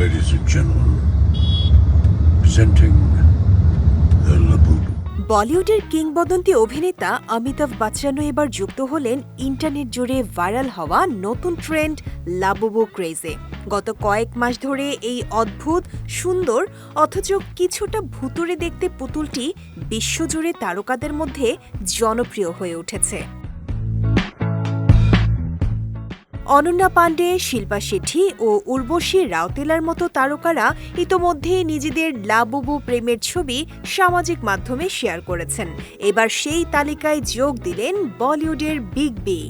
ladies and gentlemen, presenting the Labubu. বলিউডের কিংবদন্তি অভিনেতা অমিতাভ বচ্চনও এবার যুক্ত হলেন ইন্টারনেট জুড়ে ভাইরাল হওয়া নতুন ট্রেন্ড লাবুবু ক্রেজে গত কয়েক মাস ধরে এই অদ্ভুত সুন্দর অথচ কিছুটা ভুতুরে দেখতে পুতুলটি বিশ্বজুড়ে তারকাদের মধ্যে জনপ্রিয় হয়ে উঠেছে অনন্যা পাণ্ডে, শিল্পা শেঠি ও উর্বশী রাউতেলার মতো তারকারা ইতোমধ্যেই নিজেদের লাবুবু প্রেমের ছবি সামাজিক মাধ্যমে শেয়ার করেছেন। এবার সেই তালিকায় যোগ দিলেন বলিউডের বিগ বি।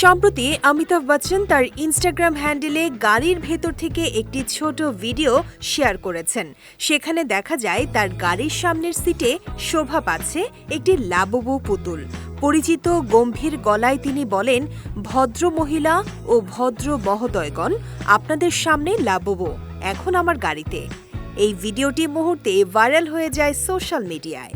সম্প্রতি অমিতাভ বচ্চন তার ইনস্টাগ্রাম হ্যান্ডেলে গাড়ির ভেতর থেকে একটি ছোট ভিডিও শেয়ার করেছেন। সেখানে দেখা যায় তার গাড়ির সামনের সিটে শোভা পাচ্ছে একটি লাবুবু পুতুল। পরিচিত গম্ভীর গলায় তিনি বলেন, ভদ্র মহিলা ও ভদ্র মহোদয়গণ, আপনাদের সামনে লাবুবু। এখন আমার গাড়িতে। এই ভিডিওটি মুহূর্তে ভাইরাল হয়ে যায় সোশ্যাল মিডিয়ায়।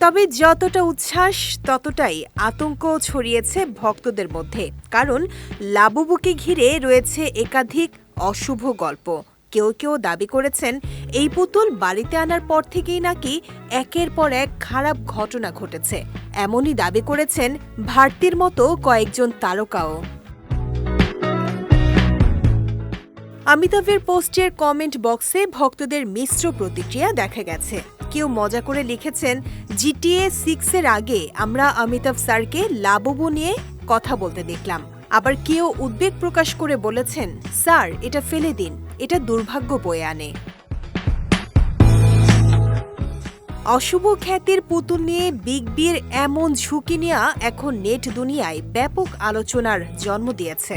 তবে যতটা উচ্ছ্বাস, ততটাই আতঙ্ক ছড়িয়েছে ভক্তদের মধ্যে। কারণ, লাবুবুকে ঘিরে রয়েছে একাধিক অশুভ গল্প। কেউ কেউ দাবি করেছেন এই পুতুল বাড়িতে আনার পর থেকেই নাকি একের পর এক খারাপ ঘটনা ঘটেছে। এমনই দাবি করেছেন ভারতীর মতো কয়েকজন তারকাও। অমিতাভের পোস্টের কমেন্ট বক্সে ভক্তদের মিশ্র প্রতিক্রিয়া দেখা গেছে। কেউ মজা করে লিখেছেন, জিটিএ সিক্সের আগে আমরা অমিতাভ স্যারকে লাবুবু নিয়ে কথা বলতে দেখলাম। আবার কেউ উদ্বেগ প্রকাশ করে বলেছেন, স্যার, এটা ফেলে দিন, এটা দুর্ভাগ্য বয়ে আনে। অশুভ খ্যাতির পুতুল নিয়ে বিগ বির এমন ঝুঁকি নেওয়া এখন নেট দুনিয়ায় ব্যাপক আলোচনার জন্ম দিয়েছে।